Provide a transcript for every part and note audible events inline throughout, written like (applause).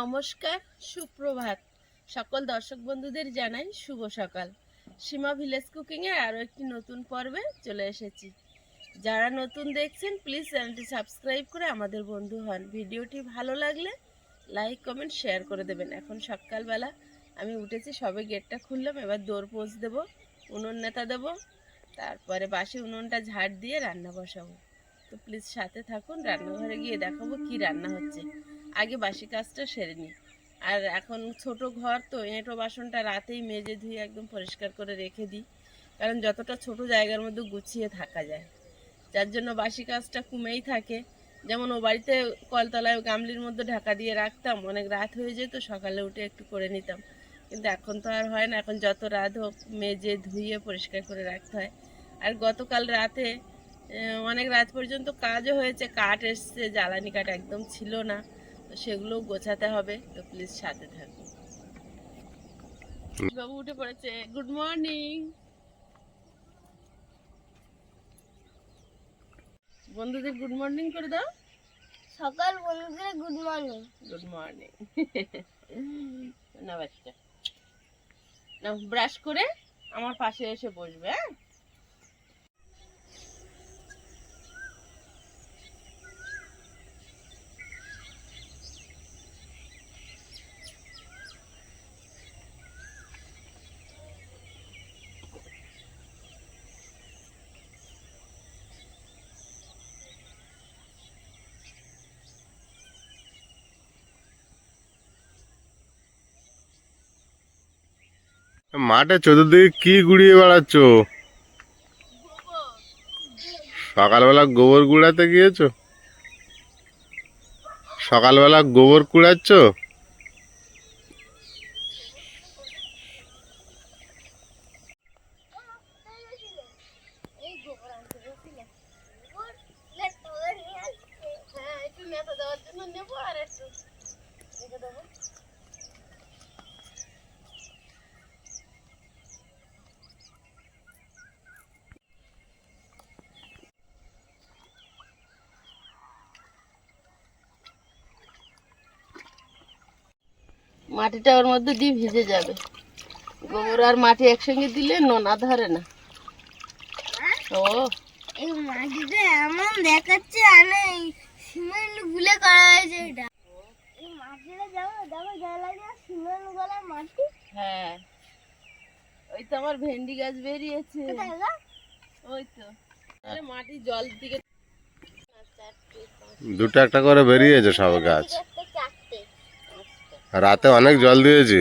নমস্কার, সুপ্রভাত। সকল দর্শক বন্ধুদের জানাই শুভ সকাল। সীমা ভিলেজ কুকিংয়ে আরও একটি নতুন পর্বে চলে এসেছি। যারা নতুন দেখছেন, প্লিজ চ্যানেলটি সাবস্ক্রাইব করে আমাদের বন্ধু হন। ভিডিওটি ভালো লাগলে লাইক, কমেন্ট, শেয়ার করে দেবেন। এখন সকালবেলা আমি উঠেছি, সবে গেটটা খুললাম, এবার দৌড় পোষ দেবো, উনুন নেতা দেবো, তারপরে বাসি উনুনটা ঝাড় দিয়ে রান্না বসাবো। তো প্লিজ সাথে থাকুন, রান্নাঘরে গিয়ে দেখাবো কি রান্না হচ্ছে। আগে বাসি কাজটা সেরে নিই। আর এখন ছোট ঘর তো এঁটো বাসনটা রাতেই মেজে ধুয়ে একদম পরিষ্কার করে রেখে দিই। কারণ যতটা ছোট জায়গার মধ্যে গুছিয়ে থাকা যায়। যার জন্য বাসি কাজটা কমেই থাকে। যেমন ও বাড়িতে কলতলায় গামলির মধ্যে ঢাকা দিয়ে রাখতাম, অনেক রাত হয়ে যেত, সকালে উঠে একটু করে নিতাম। কিন্তু এখন তো আর হয় না, এখন যত রাত হোক মেজে ধুয়ে পরিষ্কার করে রাখতে হয়। আর গতকাল রাতে অনেক রাত পর্যন্ত কাজও হয়েছে, কাঠ এসছে, জ্বালানি কাঠ একদম ছিল না। তো সেগুলো গোছাতে হবে তো প্লিজ সাথে থাকুন বাবু উঠে পড়েছে। গুড মর্নিং বন্ধুদের গুড মর্নিং করে দাও। সকাল বন্ধুদের গুড মর্নিং গুড মর্নিং না বাচ্চা না ব্রাশ করে আমার পাশে এসে বসবে হ্যাঁ? মাঠে চতুর্দিকে কি গুড়িয়ে বেড়াচ্ছ? সকালবেলা গোবর গুড়াতে গিয়েছ? সকালবেলা গোবর কুড়াচ্ছ এই গোবর আনতে গেছিলে গোবর লেট্টা করে নিয়ে আসছে হ্যাঁ একটু নেতা দেওয়ার জন্য নেব আর একটু রেখে দেবো মাটিটা ওর মধ্যে দিয়ে ভিজে যাবে। গোবর আর মাটি একসঙ্গে দিলে নোনা ধরে না। ও। এই মাটিতে এমন দেখাচ্ছে মানে সিমেন্ট গুলে করা হয়েছে এটা। এই মাটিটা যাব দেখো জ্বালা যা সিমেন্ট গলা মাটি। হ্যাঁ। ওই তো আমার ভেন্ডি গাছ বেরিয়েছে। ওই তো। আরে মাটি জল দিকে দুটো একটা করে বেরিয়েছে সব গাছ। রাতে অনেক জল দিয়েছি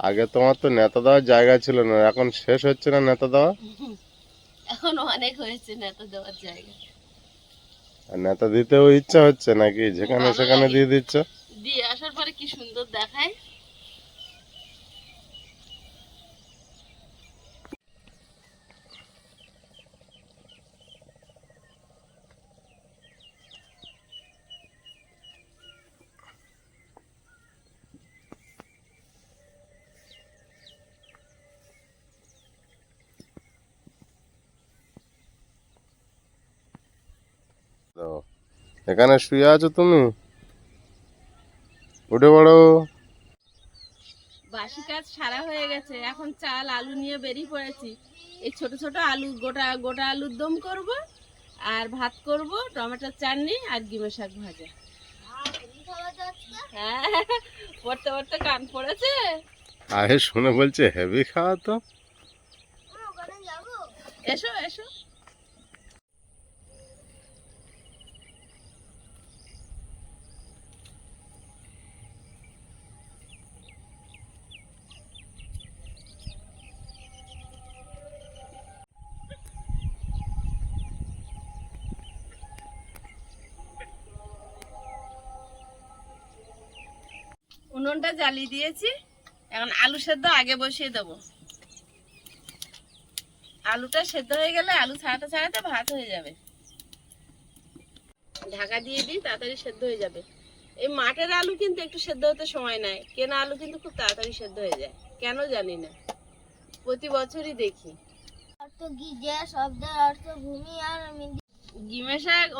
আগে তোমার তো নেতা দেওয়ার জায়গা ছিল না এখন শেষ হচ্ছে না নেতা দেওয়া? এখন অনেক হয়েছে নেতা দেওয়ার জায়গা। আর নেতা দিতেও ইচ্ছা হচ্ছে নাকি? যেখানে সেখানে দিয়ে দিচ্ছ? দিয়ে আসার পরে কি সুন্দর দেখায়? এখানে শুয়ে আছো তুমি? উঠে পড়ো। বাসি কাজ সারা হয়ে গেছে। এখন চাল আলু নিয়ে বেরিয়ে পড়েছি। এই ছোট ছোট আলু গোটা গোটা আলুর দম করব আর ভাত করব টমেটোর চাটনি আর ডিমের শাক ভাজা। হ্যাঁ পড়তে পড়তে কান পড়েছে? আরে শুনে বলছে হেভি খাওয়া তো। এসো এসো। উনুনটা জ্বালিয়ে দিয়েছি। এখন আলু সেদ্ধ আগে বসিয়ে দেবো। আলুটা সেদ্ধ হয়ে গেলে আলু ছাড়াতে ছাড়াতে ভাত হয়ে যাবে। ঢাকা দিয়ে দিই তাড়াতাড়ি সেদ্ধ হয়ে যাবে। এই মাঠের আলু কিন্তু একটু সেদ্ধ হতে সময় নেয়। কেনা আলু কিন্তু খুব তাড়াতাড়ি সেদ্ধ হয়ে যায়। কেন জানি না। প্রতি বছরই দেখি। মিদি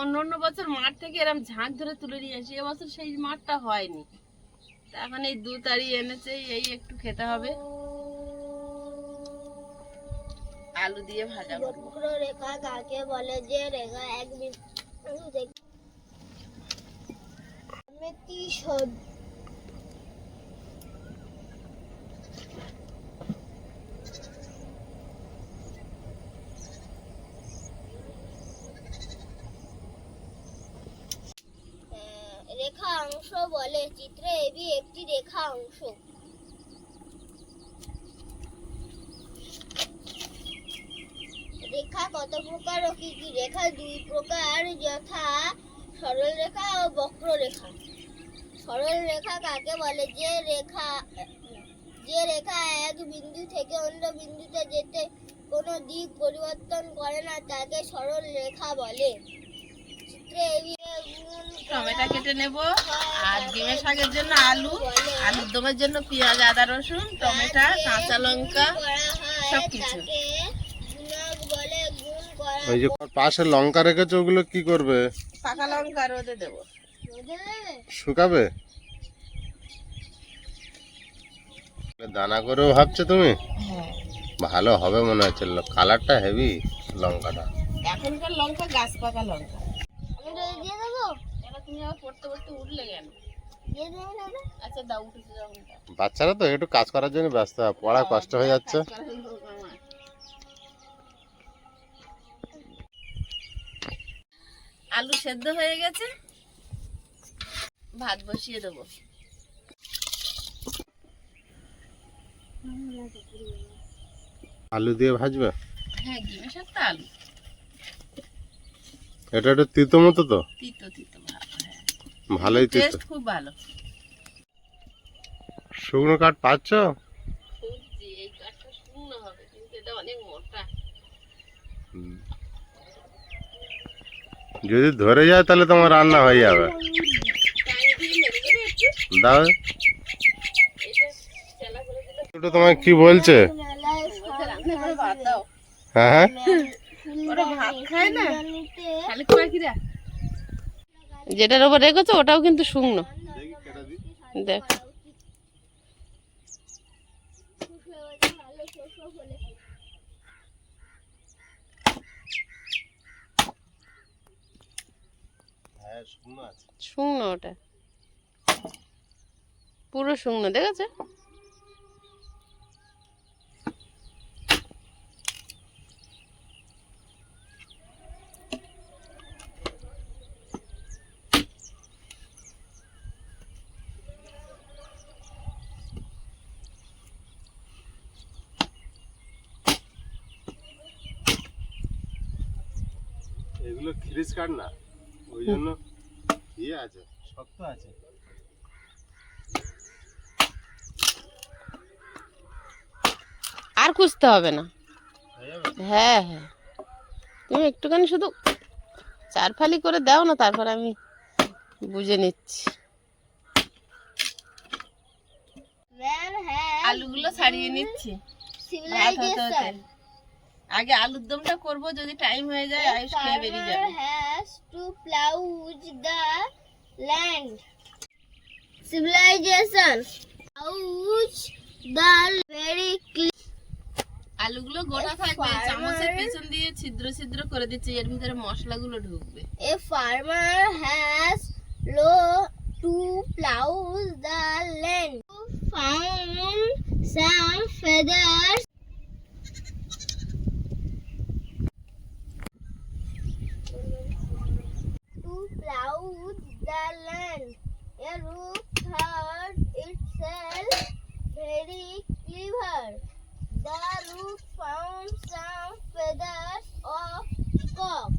অন্য অন্য বছর মাঠ থেকে এরম ঝাঁক ধরে তুলে নিয়ে আসি। এবছর সেই মাঠটা হয়নি। এখন এই দু তারি এনেছে এই একটু খেতে হবে। আলু দিয়ে ভাজা করব। রেখা কাকে বলে যে রেখা এক বিন্দু থেকে রেখা অংশ বলে, চিত্রে এবি একটি রেখা অংশ রেখা কত প্রকার ও কি কি? রেখা দুই প্রকার, যথা সরল রেখা ও বক্র রেখা সরল রেখা কাকে বলে? যে রেখা যে রেখা এক বিন্দু থেকে অন্য বিন্দুতে যেতে কোনো দিক পরিবর্তন করে না, তাকে সরল রেখা বলে। চিত্রে এবি টমেটো কেটে নেব আর ডিমের শাকের জন্য আলু আলুর দমের জন্য পেঁয়াজ আদা রসুন টমেটো কাঁচা লঙ্কা সব করা ওই যে পাশে লঙ্কা রেখেছো ওগুলো কি করবে? পাকা লঙ্কা রোদে দেবো? শুকাবে? দানা করেও ভাবছ তুমি? হ্যাঁ। ভালো হবে মনে হচ্ছে কালারটা হেভি লঙ্কাটা। এখনকার লঙ্কা গাছ পাকা লঙ্কা। তুমি আবার পড়তে পড়তে উঠলে কেন? আচ্ছা দাও উঠেছে যখন বাচ্চারা তো একটু কাজ করার জন্য ব্যস্ত পড়া কষ্ট হয়ে যাচ্ছে। আলু সেদ্ধ হয়ে গেছে। ভাত বসিয়ে দেবো। আলু দিয়ে ভাজবে? হ্যাঁ ডিমে শাকটা আলু। এটা একটু তিতো মতো তো? তিতো তিতো ভালো ভালোই তিতো টেস্ট খুব ভালো। শুকনো কাঠ পাচ্ছ? সবজি এই কাঠটা শুকনো হবে কিন্তু এটা অনেক মোটা। যদি ধরে যায় তাহলে তোমার রান্না হয়ে যাবে। দাও। এটা চেলা করে দিলে ওটা তোমায় কি বলছে? হ্যাঁ হ্যাঁ। ভাত খায় না? পাখিরা যেটার উপর রেখেছো ওটাও কিন্তু শুকনো। দেখ। হ্যাঁ শুকনো ওটা। পুরো শুকনো দেখেছ? এগুলো কাঠ না ওই জন্য ইয়ে আছে শক্ত আছে। আর খুঁজতে হবে না। হ্যাঁ হ্যাঁ তুমি একটুখানি শুধু চার ফালি করে দাও না তারপর আমি বুঝে নিচ্ছি। ম্যান আলুগুলো ছাড়িয়ে নিচ্ছি। ভাত হতে হতে। আগে আলুর দমটা করব যদি টাইম হয়ে যায় আয়ুষ খেয়ে বেরিয়ে যাবে। Has to plows the land civilization plows the very clean আলুগুলো গোটা থাকবে চামচের পেছন দিয়ে ছিদ্র ছিদ্র করে দিচ্ছে এর ভিতরে মশলাগুলো ঢুকবে। A farmer has low to plows the land found some feathers Plow the land. A rook thought itself very clever. The rook found some feathers of cock.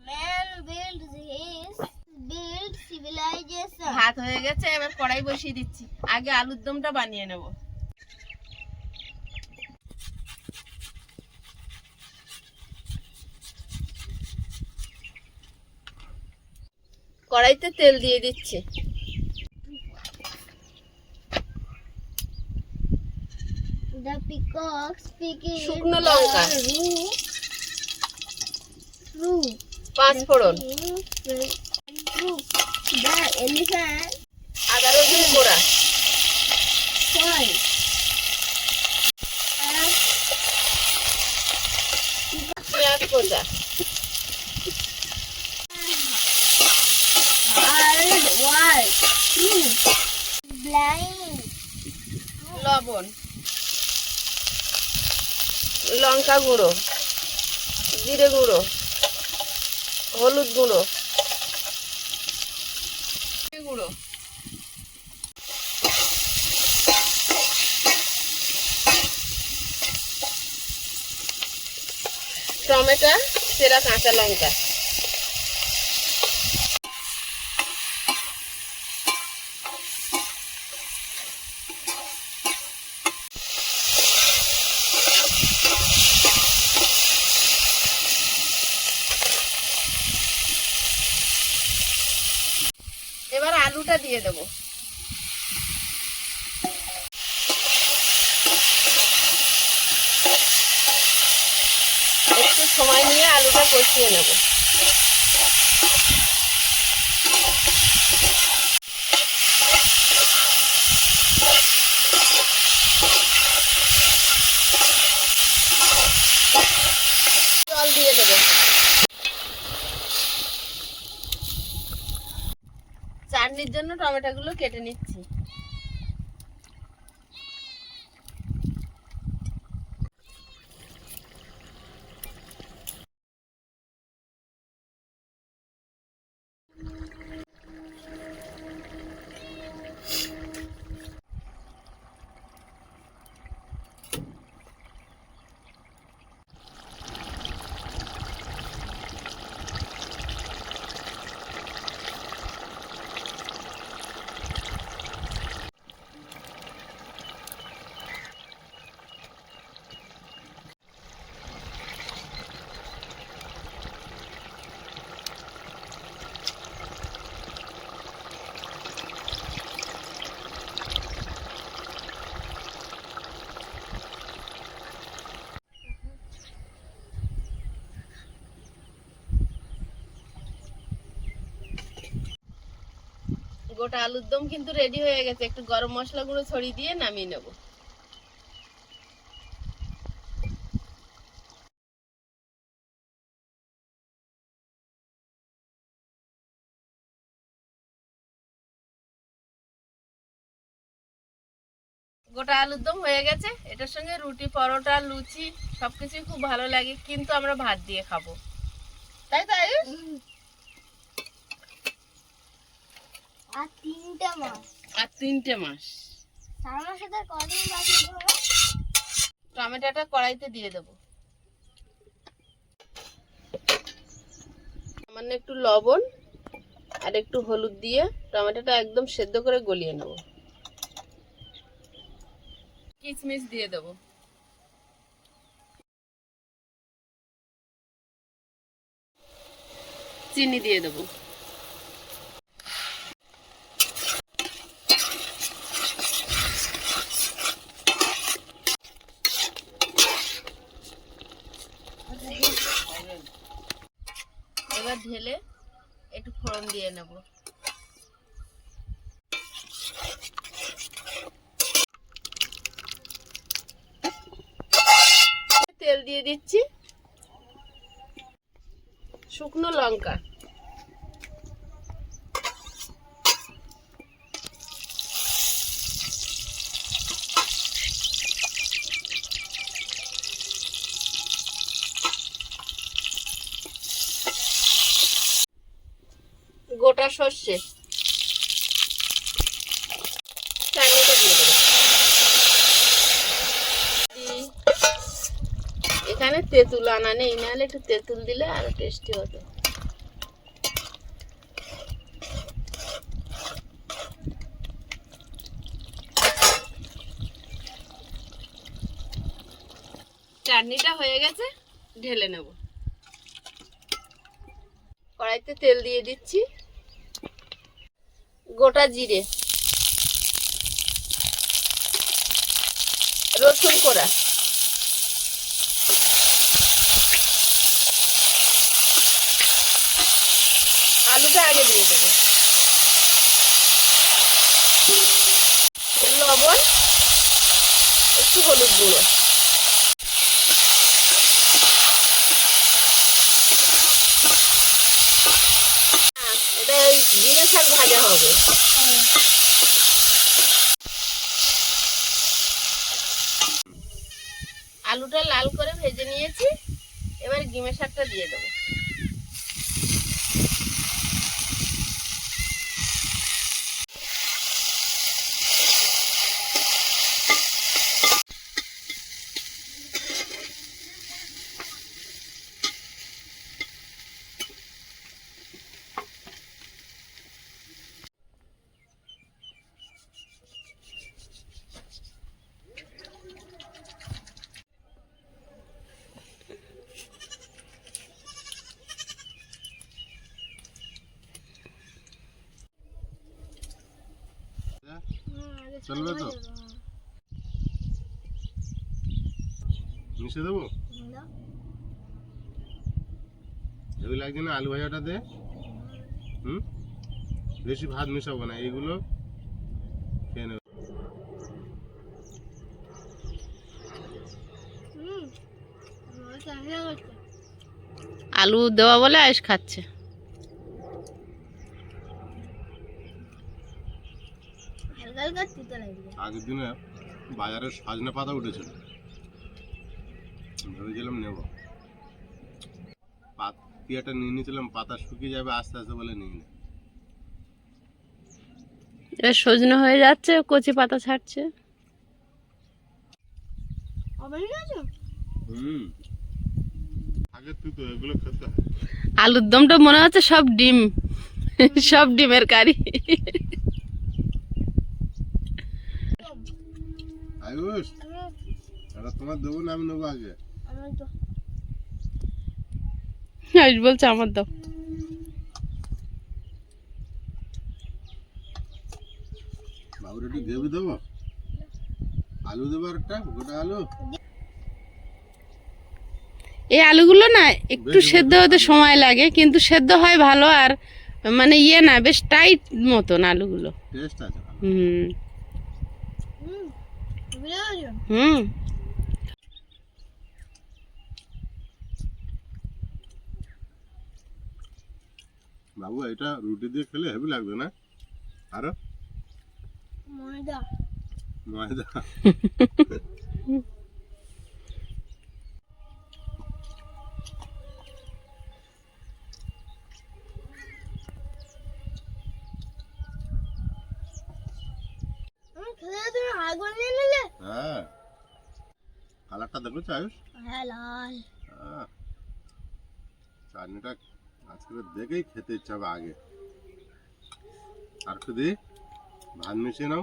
Man builds his build civilization. ভাত হয়ে গেছে এবার কড়াই বসিয়ে দিচ্ছি আগে আলুর দমটা বানিয়ে নেব কড়াইতে তেল দিয়ে দিচ্ছে। শুকনো লঙ্কা। পাঁচ পেঁয়াজ করা লবণ লঙ্কা গুঁড়ো জিরে গুঁড়ো হলুদ গুঁড়ো গুঁড়ো। টমেটো সেরা কাঁচা লঙ্কা এবার আলুটা দিয়ে দেবো একটু সময় নিয়ে আলুটা কষিয়ে নেব জল দিয়ে দেবো চাটনির জন্য টমেটোগুলো কেটে নিচ্ছি। গোটা আলুর দম কিন্তু রেডি হয়ে গেছে। একটু গরম মশলা গুঁড়ো ছড়িয়ে দিয়ে নামিয়ে নেব। গোটা আলুর দম হয়ে গেছে। এটার সঙ্গে রুটি, পরোটা, লুচি, সবকিছুই খুব ভালো লাগে। কিন্তু আমরা ভাত দিয়ে খাব। তাই তাই আর তিনটা মাস। আর তিনটে মাস। মাসে তার কদিন বাকি? টমেটোটা কড়াইতে দিয়ে দেবো। সামান্য একটু লবণ আর একটু হলুদ দিয়ে টমেটোটা একদম সেদ্ধ করে গলিয়ে নেব। কিশমিশ দিয়ে দেবো। চিনি দিয়ে দেবো এবার ঢেলে একটু ফোড়ন দিয়ে নেব। তেল দিয়ে দিচ্ছি। শুকনো লঙ্কা। গোটা চাটনিটা দিয়ে দেবো। এখানে তেঁতুল আনা নেই, নাহলে একটু তেঁতুল দিলে আরও টেস্টি হতো। চাটনিটা হয়ে গেছে, ঢেলে নেব। কড়াইতে তেল দিয়ে দিচ্ছি। গোটা জিরে রসুন কোড়া আলুটা আগে দিয়ে দেবো লবণ একটু হলুদ গুঁড়ো হ্যাঁ, এটা ওই ডিমের শাক ভাজা হবে। আলুটা লাল করে ভেজে নিয়েছি। এবার ডিমের শাকটা দিয়ে দেবো। চলবে তো? মিশে দেবো? হেভি লাগছে না আলু ভাজাটা দে। হুম? বেশি ভাত মিশাবো না এইগুলো খেয়ে নেবে। আলু দেওয়া বলে আয়েস খাচ্ছে হালকা হালকা তিতা লাগবে আগের দিনে বাজারে সজনে পাতা উঠেছিল। ভেবেছিলাম নেব। পাতিয়াটা নিয়ে নিয়েছিলাম পাতা শুকিয়ে যাবে আস্তে আস্তে বলে নিয়ে নে। সজনে হয়ে যাচ্ছে কচি পাতা ছাড়ছে। হুম। আগে তুই তো এগুলো খেতে আলুর দমটা মনে হচ্ছে সব ডিম। সব ডিমের কারি। আয়ুষ এটা তোমার দেবো না আমি নেব আগে? আয়ুষ বলছে আমার দাও। বাবুর একটু গ্রেভি দেবো? আলু দেবো একটা গোটা আলু? এই আলুগুলো না একটু সেদ্ধ হতে সময় লাগে কিন্তু সেদ্ধ হয় ভালো আর মানে ইয়ে না বেশ টাইট মতন আলুগুলো। টেস্ট হুম। হুম বাবু এটা রুটি দিয়ে খেলে হেভি লাগবে না? আরও? ময়দা। ময়দা (laughs) আমি খেলে তুমি আগুন নিয়ে নিলে হ্যাঁ কালারটা দেখো আয়ুষ হ্যাঁ লাল আহ, চাটনিটা আজকে দেখেই খেতে ইচ্ছা হবে আগে আর একটু দিই ভাত মিশিয়ে নাও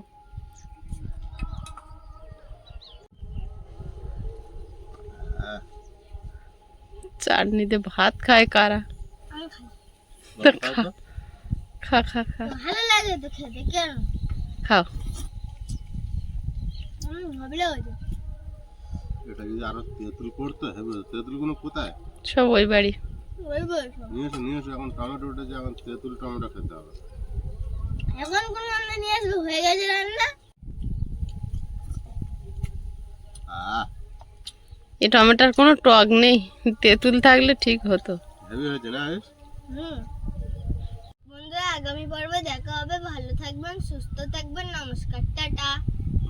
হ্যাঁ, চাটনিতে ভাত খায় কারা আমি খাই দাও, খাও তো। খা খা খা ভালো লাগে তো খেতে কেন? খাও। হুম অবেলি আছো এটা যদি আরও তেঁতুল করতো হেবে তেঁতুলগুলো কোথায়? সব ওই বাড়ি। ওই নিয়ে এসো নিয়ে এসো এখন টমেটো উঠেছে এখন তেঁতুল টমেটো খেতে হবে। এখন কোন রান্না নিয়ে আসবে? হয়ে গেছে রান্না? আহ এই টমেটোর কোনো টক নেই। তেঁতুল থাকলে ঠিক হতো। হেভি হয়েছে না? হুম। বন্ধুরা আগামী পর্বে দেখা হবে। ভালো থাকবেন সুস্থ থাকবেন। নমস্কার টাটা।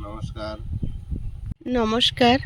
নমস্কার। নমস্কার।